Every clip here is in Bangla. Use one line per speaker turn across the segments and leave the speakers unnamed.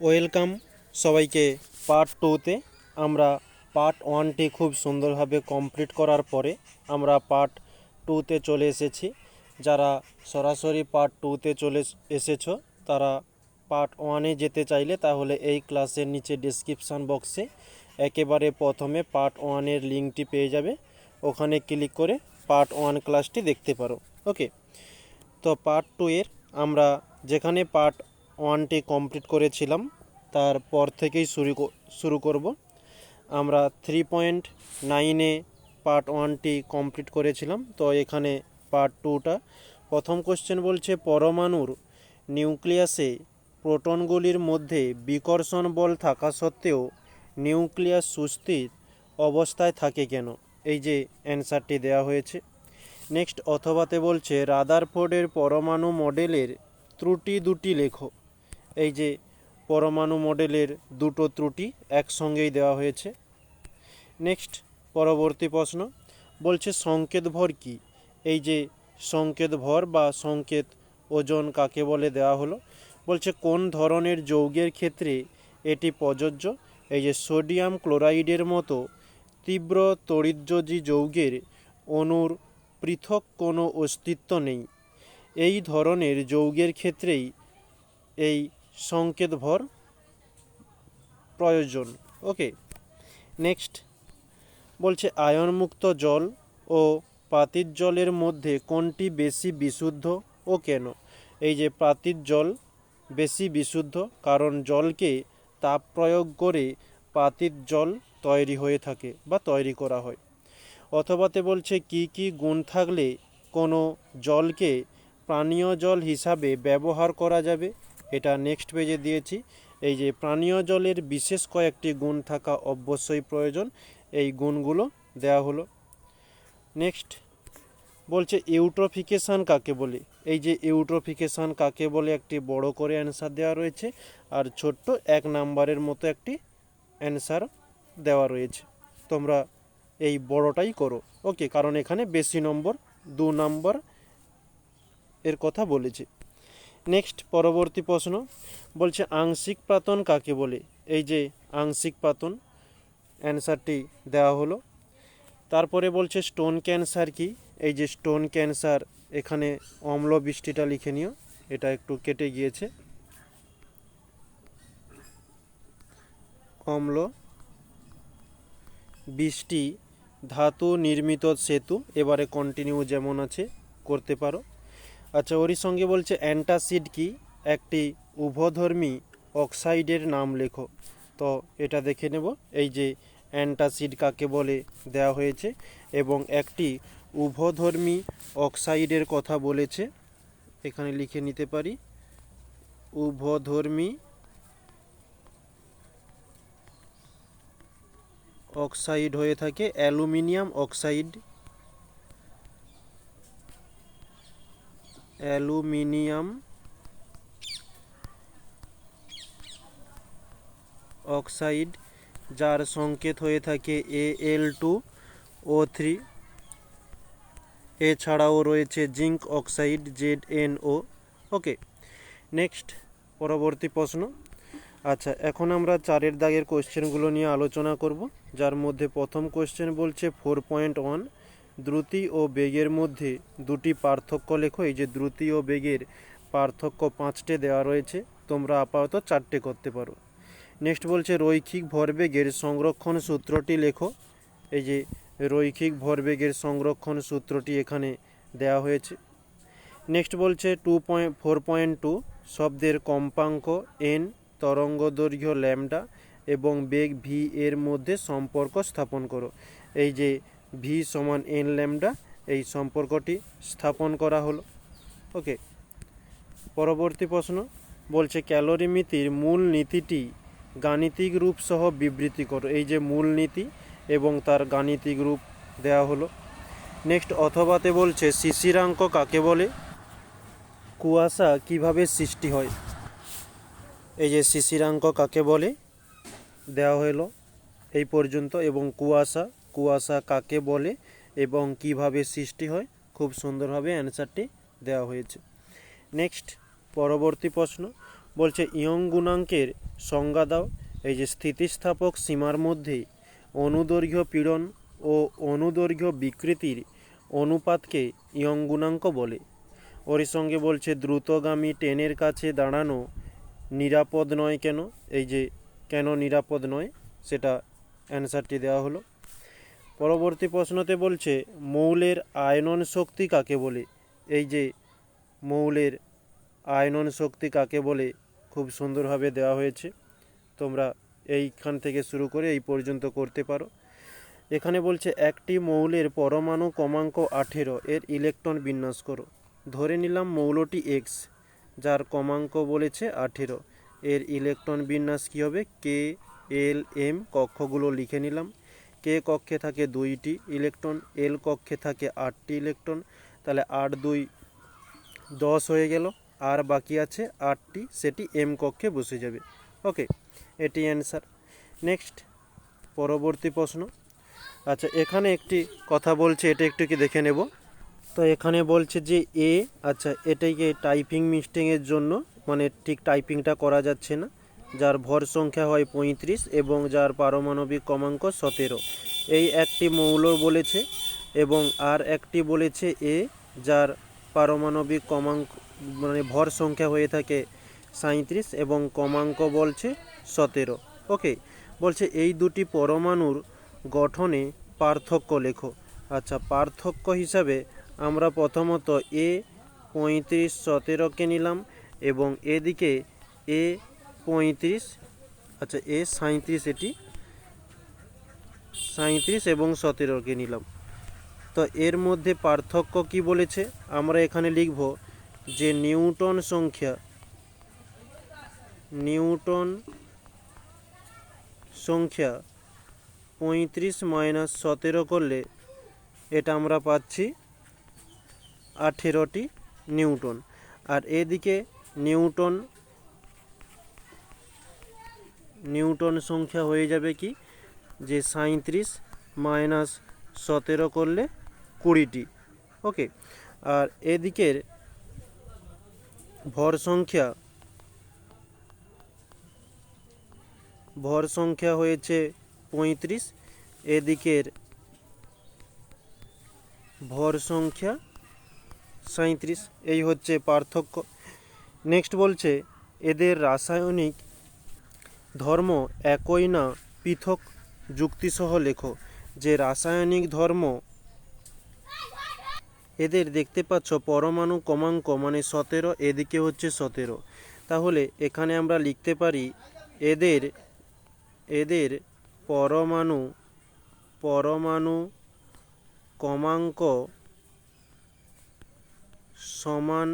ওয়েলকাম সবাইকে পার্ট টুতে। আমরা পার্ট ওয়ানটি খুব সুন্দরভাবে কমপ্লিট করার পরে আমরা পার্ট টুতে চলে এসেছি। যারা সরাসরি পার্ট টুতে চলে এসেছ, তারা পার্ট ওয়ানে যেতে চাইলে তাহলে এই ক্লাসের নিচে ডিসক্রিপশান বক্সে একেবারে প্রথমে পার্ট ওয়ানের লিঙ্কটি পেয়ে যাবে। ওখানে ক্লিক করে পার্ট ওয়ান ক্লাসটি দেখতে পারো। ওকে, তো পার্ট টু এর আমরা যেখানে পার্ট ওয়ানটি কমপ্লিট করেছিলাম। তারপর থেকেই শুরু শুরু করব। আমরা থ্রি পয়েন্ট নাইনে পার্ট ওয়ানটি কমপ্লিট করেছিলাম। তো এখানে পার্ট টুটা প্রথম কোশ্চেন বলছে, পরমাণুর নিউক্লিয়াসে প্রোটনগুলির মধ্যে বিকর্ষণ বল থাকা সত্ত্বেও নিউক্লিয়াস সুস্থির অবস্থায় থাকে কেন? এই যে অ্যান্সারটি দেওয়া হয়েছে। নেক্সট অথবাতে বলছে, রাদারফোর্ডের পরমাণু মডেলের ত্রুটি দুটি লেখো। এই যে পরমাণু মডেলের দুটো ত্রুটি একসঙ্গেই দেওয়া হয়েছে। নেক্সট, পরবর্তী প্রশ্ন বলছে সংকেত ভর কি? এই যে সংকেত ভর বা সংকেত ওজন কাকে বলে দেওয়া হলো? বলছে কোন ধরনের যৌগের ক্ষেত্রে এটি প্রযোজ্য? এই যে সোডিয়াম ক্লোরাইডের মতো তীব্র তড়িৎযোজী যৌগের অণুর পৃথক কোনো অস্তিত্ব নেই। এই ধরনের যৌগের ক্ষেত্রেই এই সংকেত ভর প্রয়োজন। ওকে নেক্সট বলছে, আয়নমুক্ত জল ও পাতির জলের মধ্যে কোনটি বেশি বিশুদ্ধ ও কেন? এই যে পাতির জল বেশি বিশুদ্ধ, কারণ জলকে তাপ প্রয়োগ করে পাতির জল তৈরি হয়ে থাকে বা তৈরি করা হয়। অথবাতে বলছে, কি কি গুণ থাকলে কোনো জলকে পানীয় জল হিসাবে ব্যবহার করা যাবে? এটা নেক্সট পেজে দিয়েছি। এই যে পানীয় জলের বিশেষ কয়েকটি গুণ থাকা অবশ্যই প্রয়োজন। এই গুণগুলো দেওয়া হলো। নেক্সট বলছে ইউট্রোফিকেশান কাকে বলে? এই যে ইউট্রোফিকেশান কাকে বলে? একটি বড় করে অ্যান্সার দেওয়া রয়েছে। আর ছোট্ট এক নাম্বারের মতো একটি অ্যান্সার দেওয়া রয়েছে। তোমরা এই বড়টাই করো। ওকে কারণ এখানে বেশি নম্বর, দু নম্বর এর কথা বলেছে। নেক্সট পরবর্তী প্রশ্ন বলছে আংশিক পাতন কাকে বলে? এই যে আংশিক পাতন, অ্যান্সারটি দেওয়া হলো। তারপরে বলছে স্টোন ক্যান্সার কি? এই যে স্টোন ক্যান্সার, এখানে অম্ল বৃষ্টিটা লিখে নিও, এটা একটু কেটে গিয়েছে। অম্ল বৃষ্টি, ধাতু নির্মিত সেতু, এবারে কন্টিনিউ যেমন আছে, করতে পারো। আচ্ছা ওরই সঙ্গে বলছে, অ্যান্টাসিড কি? একটি উভধর্মী অক্সাইডের নাম লেখো। তো এটা দেখে নেব। এই যে অ্যান্টাসিড কাকে বলে দেওয়া হয়েছে। এবং একটি উভধর্মী অক্সাইডের কথা বলেছে। এখানে লিখে নিতে পারি। উভধর্মী অক্সাইড হয়ে থাকে, অ্যালুমিনিয়াম অক্সাইড। অ্যালুমিনিয়াম অক্সাইড, যার সংকেত হয়ে থাকে এ এল টু ও থ্রি এছাড়াও রয়েছে zinc oxide Z N O okay, next, পরবর্তী প্রশ্ন। আচ্ছা এখন আমরা চারের দাগের কোশ্চেনগুলো নিয়ে আলোচনা করব, যার মধ্যে প্রথম কোশ্চেন বলছে ফোর পয়েন্ট ওয়ান দ্রুতি ও বেগের মধ্যে দুটি পার্থক্য লেখো। এই যে দ্রুতি ও বেগের পার্থক্য পাঁচটে দেওয়া রয়েছে, তোমরা আপাতত চারটে করতে পারো। নেক্সট বলছে রৈখিক ভরবেগের সংরক্ষণ সূত্রটি লেখো। এই যে রৈখিক ভরবেগের সংরক্ষণ সূত্রটি এখানে দেওয়া হয়েছে। নেক্সট বলছে two point, four point two শব্দের কম্পাঙ্ক এন তরঙ্গ দৈর্ঘ্য ল্যামডা এবং বেগ ভি এর মধ্যে সম্পর্ক স্থাপন করো। এই যে ভি সমান এন ল্যামডা এই সম্পর্কটি স্থাপন করা হলো। ওকে পরবর্তী প্রশ্ন বলছে ক্যালোরিমিতির মূল নীতিটি গাণিতিক রূপ সহ বিবৃতি করো এই যে মূল নীতি এবং তার গাণিতিক রূপ দেওয়া হলো। নেক্সট অথবাতে বলছে শিশিরাঙ্ক কাকে বলে? কুয়াশা কীভাবে সৃষ্টি হয়? এই যে শিশিরাঙ্ক কাকে বলে? দেওয়া হলো। এই পর্যন্ত এবং কুয়াশা কুয়াশা কাকে বলে এবং কীভাবে সৃষ্টি হয়, খুব সুন্দরভাবে অ্যান্সারটি দেওয়া হয়েছে। নেক্সট, পরবর্তী প্রশ্ন বলছে, ইয়ং গুণাঙ্কের সংজ্ঞা দাও। এই যে স্থিতিস্থাপক সীমার মধ্যে অনুদৈর্ঘ্য পীড়ন ও অনুদৈর্ঘ্য বিকৃতির অনুপাতকে ইয়ং গুণাঙ্ক বলে। ওর সঙ্গে বলছে, দ্রুতগামী ট্রেনের কাছে দাঁড়ানো নিরাপদ নয় কেন? এই যে কেন নিরাপদ নয়, সেটা অ্যান্সারটি দেওয়া হলো। পরবর্তী প্রশ্নতে বলছে, মৌলের আয়নন শক্তি কাকে বলে? এই যে, মৌলের আয়নন শক্তি কাকে বলে, খুব সুন্দরভাবে দেওয়া হয়েছে। তোমরা এইখান থেকে শুরু করে এই পর্যন্ত করতে পারো। এখানে বলছে, একটি মৌলের পরমাণু কমাঙ্ক আঠেরো, এর ইলেকট্রন বিন্যাস করো। ধরে নিলাম মৌলটি এক্স যার কমাঙ্ক বলেছে আঠেরো। এর ইলেকট্রন বিন্যাস কী হবে? কে এল এম কক্ষগুলো লিখে নিলাম। কে কক্ষে থাকে দুইটি, ইলেকট্রন এল কক্ষে থাকে আটটি ইলেকট্রন, তাহলে আট দুই দশ হয়ে গেল, আর বাকি আছে আটটি, সেটি এম কক্ষে বসে যাবে। ওকে, এটি অ্যান্সার। নেক্সট, পরবর্তী প্রশ্ন। আচ্ছা এখানে একটি কথা বলছে, এটা একটু কি দেখে নেব। তো এখানে বলছে যে এ আচ্ছা এটাকে টাইপিং মিস্টেকের জন্য? মানে ঠিক টাইপিংটা করা যাচ্ছে না। যার ভর সংখ্যা হয় পঁয়ত্রিশ এবং যার পারমাণবিক ক্রমাঙ্ক সতেরো। এই একটি মৌল বলেছে এবং আর একটি বলেছে এ, যার পারমাণবিক ক্রমাঙ্ক মানে ভর সংখ্যা হয়ে থাকে সাঁইত্রিশ এবং ক্রমাঙ্ক বলছে সতেরো। ওকে, বলছে এই দুটি পরমাণুর গঠনে পার্থক্য লেখো। আচ্ছা পার্থক্য হিসাবে আমরা প্রথমত এ পঁয়ত্রিশ সতেরোকে নিলাম এবং এদিকে এ পঁয়ত্রিশ। আচ্ছা এ সাঁইত্রিশ, এটি সাঁইত্রিশ এবং সতেরোকে নিলাম। তো এর মধ্যে পার্থক্য কি বলেছে? আমরা এখানে লিখব যে নিউটন সংখ্যা নিউটন সংখ্যা পঁয়ত্রিশ মাইনাস সতেরো করলে এটা আমরা পাচ্ছি আঠেরোটি নিউটন। আর এদিকে নিউটন নিউটন সংখ্যা হয়ে যাবে কি? যে সাঁইত্রিশ মাইনাস সতেরো করলে কুড়িটি। ওকে? আর এদিকের ভর সংখ্যা ভর সংখ্যা হয়েছে পঁয়ত্রিশ। এদিকের ভর সংখ্যা সাঁইত্রিশ। এই হচ্ছে পার্থক্য। নেক্সট বলছে, এদের রাসায়নিক ধর্ম একই না পৃথক যুক্তিসহ লেখো, যে রাসায়নিক ধর্ম এদের দেখতে পাচ্ছ পরমাণু কমাঙ্ক মানে সতেরো, এদিকে হচ্ছে সতেরো। তাহলে এখানে আমরা লিখতে পারি এদের এদের পরমাণু পরমাণু ক্রমাঙ্ক সমান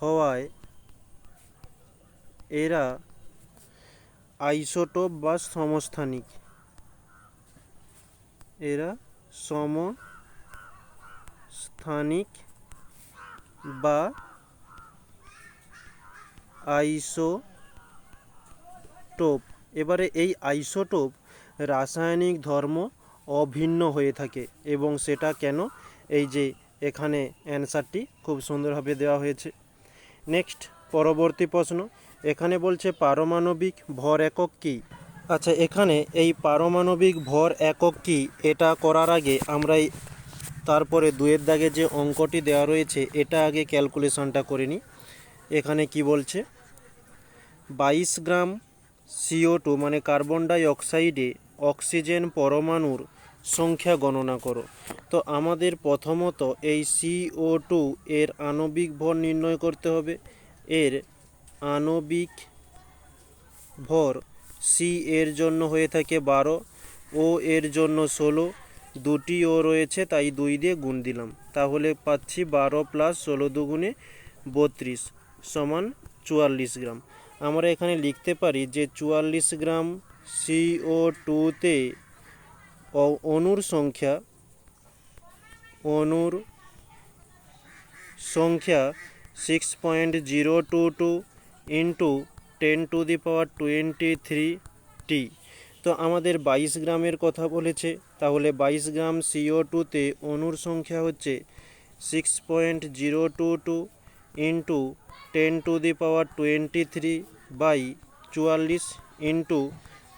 হওয়ায় এরা আইসোটোপ বা সমস্থানিক। এরা সমস্থানিক বা আইসোটোপ। এবারে এই আইসোটোপ রাসায়নিক ধর্ম অভিন্ন হয়ে থাকে এবং সেটা কেন? এই যে এখানে অ্যান্সারটি খুব সুন্দরভাবে দেওয়া হয়েছে। নেক্সট। পরবর্তী প্রশ্ন, এখানে বলছে পারমাণবিক ভর একক কী? আচ্ছা এখানে এই পারমাণবিক ভর একক কী, এটা করার আগে আমরা তারপরে দুয়ের দাগে যে অঙ্কটি দেওয়া রয়েছে, এটা আগে ক্যালকুলেশনটা করে নিই। এখানে কি বলছে? বাইশ গ্রাম সিও টু মানে কার্বন ডাই অক্সাইডে অক্সিজেন পরমাণুর সংখ্যা গণনা করো। তো আমাদের প্রথমত এই সিও টু এর আণবিক ভর নির্ণয় করতে হবে। এর আণবিক ভর সি এর জন্য হয়ে থাকে বারো ও এর জন্য ষোলো, দুটি ও রয়েছে, তাই দুই দিয়ে গুণ দিলাম। তাহলে পাচ্ছি বারো প্লাস ষোলো দুগুণে বত্রিশ সমান চুয়াল্লিশ গ্রাম। আমরা এখানে লিখতে পারি যে চুয়াল্লিশ গ্রাম সিও টুতে অনুর সংখ্যা অনুর সংখ্যা six point zero two two into ten to the power twenty three টি তো আমাদের বাইশ গ্রামের কথা বলেছে, তাহলে বাইশ গ্রাম সিও টুতে অনুর সংখ্যা হচ্ছে six point zero two two into ten to the power twenty three by চুয়াল্লিশ ইন্টু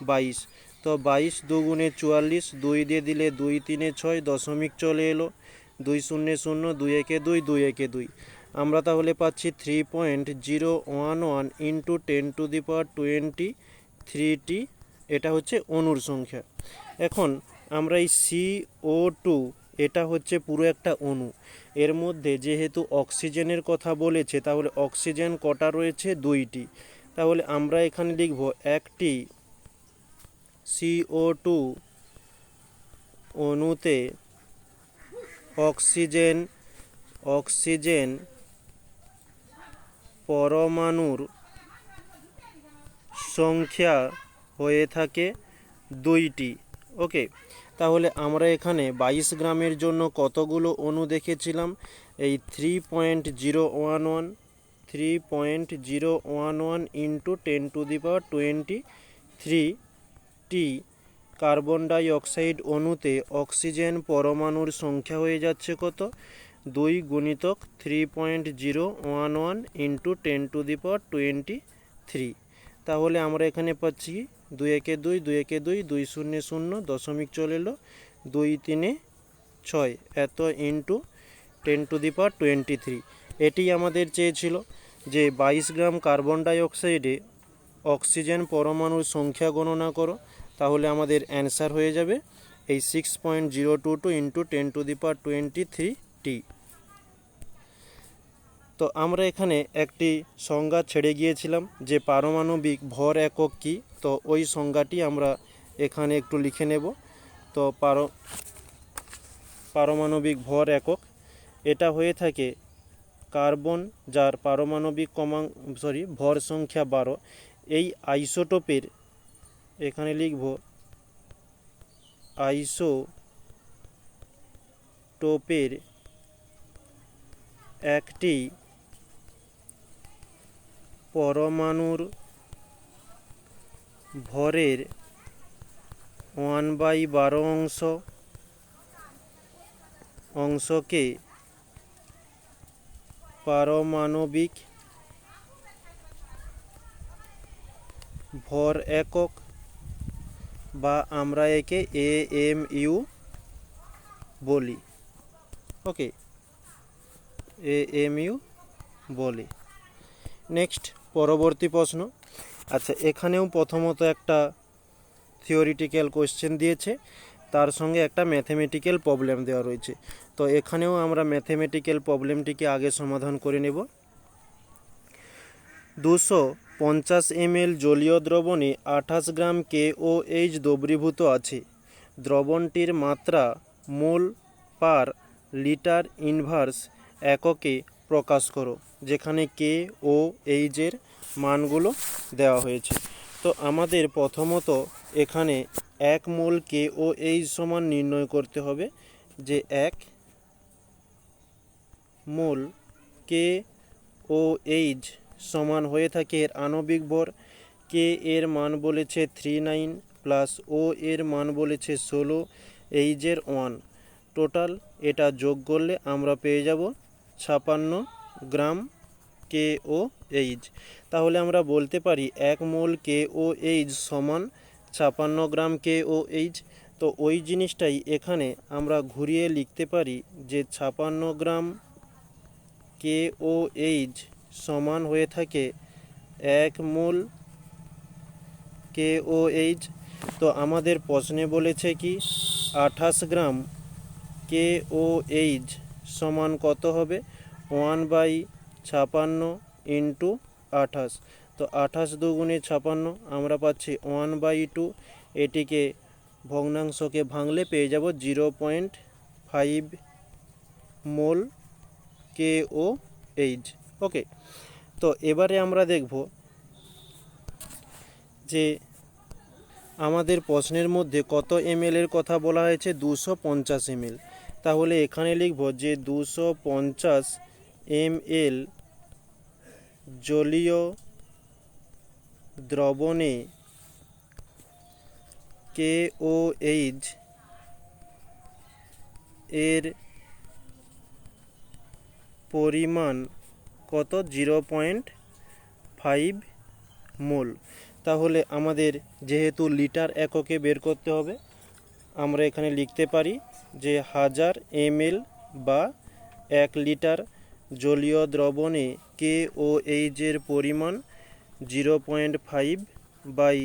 বাইশ। তো বাইশ দুগুণে চুয়াল্লিশ, দুই দিয়ে দিলে দুই তিনে ছয় দশমিক চলে এলো, দুই শূন্য শূন্য, দুই একে দুই দুই একে দুই। আমরা তাহলে পাচ্ছি three point zero one one into ten to the power twenty thirty এটা হচ্ছে অণুর সংখ্যা। এখন আমরা এই সি ও টু এটা হচ্ছে পুরো একটা অণু এর মধ্যে যেহেতু অক্সিজেনের কথা বলেছে, তাহলে অক্সিজেন কটা রয়েছে? দুইটি। তাহলে আমরা এখানে লিখব একটি সিও টু অণুতে অক্সিজেন অক্সিজেন পরমাণুর সংখ্যা হয়ে থাকে দুইটি। ওকে, তাহলে আমরা এখানে বাইশ গ্রামের জন্য কতগুলো অণু দেখেছিলাম? এই three point zero one one three point zero one one into ten to the power twenty three T carbon dioxide অণুতে অক্সিজেন পরমাণুর সংখ্যা হয়ে যাচ্ছে কত? দুই গুণিতক three point zero one one into ten to the power twenty three তাহলে আমরা এখানে পাচ্ছি দুই একে দুই দুই একে দুই দুই শূন্য শূন্য দশমিক চলে এলো দুই তিনে ছয়। এত into ten to the power twenty three এটি আমাদের চেয়েছিল যে বাইশ গ্রাম কার্বন ডাই অক্সাইডে অক্সিজেন পরমাণুর সংখ্যা গণনা করো, তাহলে আমাদের অ্যান্সার হয়ে যাবে এই six point zero two two into ten to the power twenty three টি তো আমরা এখানে একটি সংজ্ঞা ছেড়ে গিয়েছিলাম যে পারমাণবিক ভর একক কী? তো ওই সংজ্ঞাটি আমরা এখানে একটু লিখে নেব। তো পার, পারমাণবিক ভর একক, এটা হয়ে থাকে কার্বন যার পারমাণবিক কমাঙ্ক সরি, ভর সংখ্যা বারো। এই আইসোটোপের, এখানে লিখব আইসো টোপের একটি পরমাণুর ভরের ওয়ান বাই বারো অংশ অংশকে পারমাণবিক ভর একক বা আমরা একে এ এম ইউ বলি। ওকে এ এম ইউ বলি। নেক্সট। পরবর্তী প্রশ্ন। আচ্ছা এখানেও প্রথমত একটা থিওরিটিক্যাল কোশ্চেন দিয়েছে। তার সঙ্গে একটা ম্যাথমেটিক্যাল প্রবলেম দেওয়া রয়েছে। তো এখানেও আমরা ম্যাথমেটিক্যাল প্রবলেমটিকে আগে সমাধান করে নেব। দুশো পঞ্চাশ এমএল জলীয় দ্রবণে আঠাশ গ্রাম কে ও এইচ দ্রবীভূত আছে। দ্রবণটির মাত্রা মোল পার লিটার ইনভার্স এককে প্রকাশ করো। যেখানে কে ও এইচের মানগুলো দেওয়া হয়েছে। তো আমাদের প্রথমত এখানে এক মোল কে ও এইচ সমান নির্ণয় করতে হবে যে এক মোল কে ও এইচ সমান হয়ে থাকে এর আণবিক ভর। কে এর মান বলেছে থ্রি নাইন প্লাস ও এর মান বলেছে ষোলো এইচের ওয়ান টোটাল এটা যোগ করলে আমরা পেয়ে যাব ছাপান্ন গ্রাম কে ও এইচ তাহলে আমরা বলতে পারি এক মোল কে ও এইচ সমান ছাপান্ন গ্রাম কে ও এইচ তো ওই জিনিসটাই এখানে আমরা ঘুরিয়ে লিখতে পারি যে ছাপান্ন গ্রাম কে ও এইচ সমান হয়ে থাকে এক মোল কে ও এইচ তো আমাদের প্রশ্নে বলেছে কি, আঠাশ গ্রাম কে ও এইচ সমান কত হবে? ওয়ান বাই ছাপান্ন ইন্টু আঠাশ। তো আঠাশ দুগুণে ছাপান্ন আমরা পাচ্ছি ওয়ান বাই টু। এটিকে ভগ্নাংশকে ভাঙলে পেয়ে যাব zero point five mole K O H okay, তো এবারে আমরা দেখব যে আমাদের প্রশ্নের মধ্যে কত এমএল এর কথা বলা হয়েছে? দুশো পঞ্চাশ এমএল। তাহলে এখানে লিখব যে দুশো পঞ্চাশ এমএল জলীয় দ্রবণে কে ও এইচ এর পরিমাণ কত? Zero point five mole. তাহলে আমাদের যেহেতু লিটার এককে বের করতে হবে, আমরা এখানে লিখতে পারি যে হাজার এমএল বা এক লিটার জলীয় দ্রবণে কে ও এইচের পরিমাণ জিরো পয়েন্ট ফাইভ বাই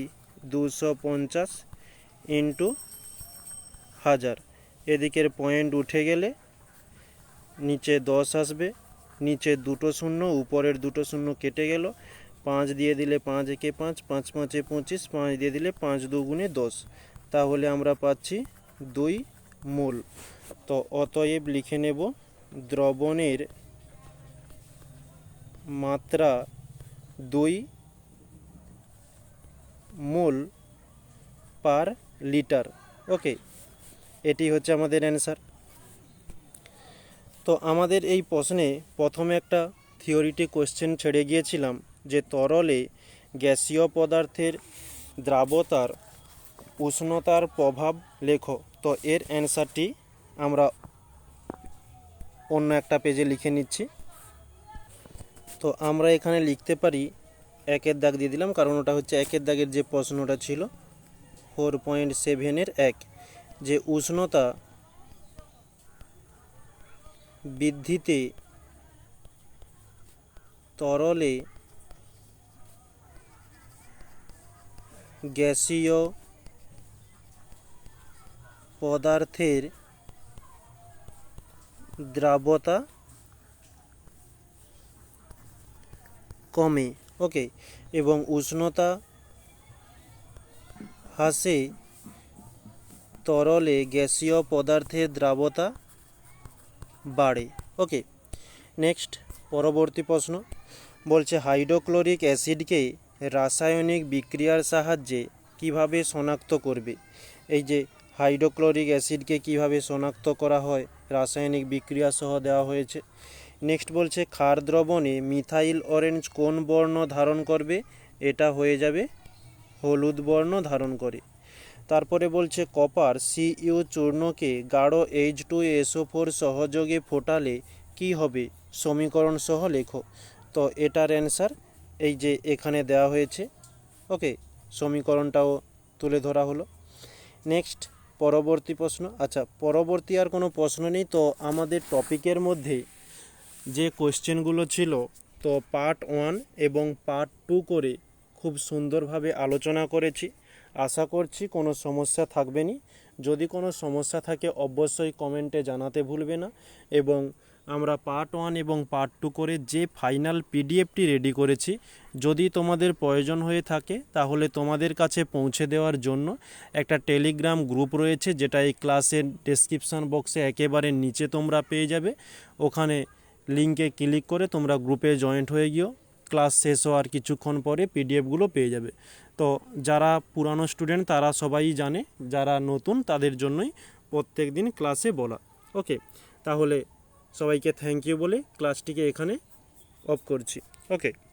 দুশো পঞ্চাশ ইন্টু হাজার। এদিকের পয়েন্ট উঠে গেলে নিচে দশ আসবে, নিচে দুটো শূন্য, উপরের দুটো শূন্য কেটে গেল, পাঁচ দিয়ে দিলে পাঁচ একে পাঁচ পাঁচ পাঁচে পঁচিশ, পাঁচ দিয়ে দিলে পাঁচ দুগুণে দশ। তাহলে আমরা পাচ্ছি দুই মূল। তো অতএব লিখে নেব, দ্রবণের মাত্রা দুই মোল পার লিটার। ওকে, এটি হচ্ছে আমাদের অ্যান্সার। তো আমাদের এই প্রশ্নে প্রথমে একটা থিওরিটি কোশ্চেন ছেড়ে গিয়েছিলাম যে তরলে গ্যাসীয় পদার্থের দ্রাবতার উষ্ণতার প্রভাব লেখো। তো এর অ্যান্সারটি আমরা অন্য একটা পেজে লিখে নিচ্ছি। তো আমরা এখানে লিখতে পারি একের দাগ দিয়ে দিলাম, কারণ ওটা হচ্ছে একের দাগের যে প্রশ্নটা ছিল ফোর পয়েন্ট সেভেনের এক। যে উষ্ণতা বৃদ্ধিতে তরলে গ্যাসীয় পদার্থের দ্রাবতা কমে। ওকে এবং উষ্ণতা হ্রাসে তরলে গ্যাসীয় পদার্থের দ্রাবতা বাড়ে। ওকে নেক্সট পরবর্তী প্রশ্ন। বলছে, হাইড্রোক্লোরিক অ্যাসিডকে রাসায়নিক বিক্রিয়ার সাহায্যে কীভাবে শনাক্ত করবে? এই যে, হাইড্রোক্লোরিক অ্যাসিডকে কীভাবে শনাক্ত করা হয়, রাসায়নিক বিক্রিয়া সহ দেওয়া হয়েছে। নেক্সট বলছে ক্ষার দ্রবণে মিথাইল অরেঞ্জ কোন বর্ণ ধারণ করবে? এটা হয়ে যাবে হলুদ বর্ণ ধারণ করে। তারপরে বলছে, কপার সিইউ চূর্ণকে গাঢ় এইচ টু এসও ফোর সহযোগে ফোটালে কি হবে? সমীকরণ সহ লেখো। তো এটার অ্যান্সার এই যে এখানে দেওয়া হয়েছে। ওকে সমীকরণটাও তুলে ধরা হলো। নেক্সট পরবর্তী প্রশ্ন। আচ্ছা পরবর্তী আর কোনো প্রশ্ন নেই। তো আমাদের টপিকের মধ্যে যে কোশ্চেনগুলো ছিল, তো পার্ট ওয়ান এবং পার্ট টু করে খুব সুন্দরভাবে আলোচনা করেছি। আশা করছি কোনো সমস্যা থাকবে না। যদি কোনো সমস্যা থাকে, অবশ্যই কমেন্টে জানাতে ভুলবে না। এবং আমরা পার্ট ওয়ান এবং পার্ট টু করে যে ফাইনাল পিডিএফটি রেডি করেছি, যদি তোমাদের প্রয়োজন হয়ে থাকে, তাহলে তোমাদের কাছে পৌঁছে দেওয়ার জন্য একটা টেলিগ্রাম গ্রুপ রয়েছে, যেটা এই ক্লাসের ডেসক্রিপশান বক্সে একেবারে নিচে তোমরা পেয়ে যাবে। ওখানে লিঙ্কে ক্লিক করে তোমরা গ্রুপে জয়েন্ট হয়ে গিয়েও ক্লাস শেষ হওয়ার কিছুক্ষণ পরে পিডিএফগুলো পেয়ে যাবে। তো যারা পুরানো স্টুডেন্ট, তারা সবাই জানে, যারা নতুন, তাদের জন্যই প্রত্যেক দিন ক্লাসে বলা। ওকে, তাহলে সবাইকে থ্যাংক ইউ বলে ক্লাসটিকে এখানে অফ করছি। ওকে।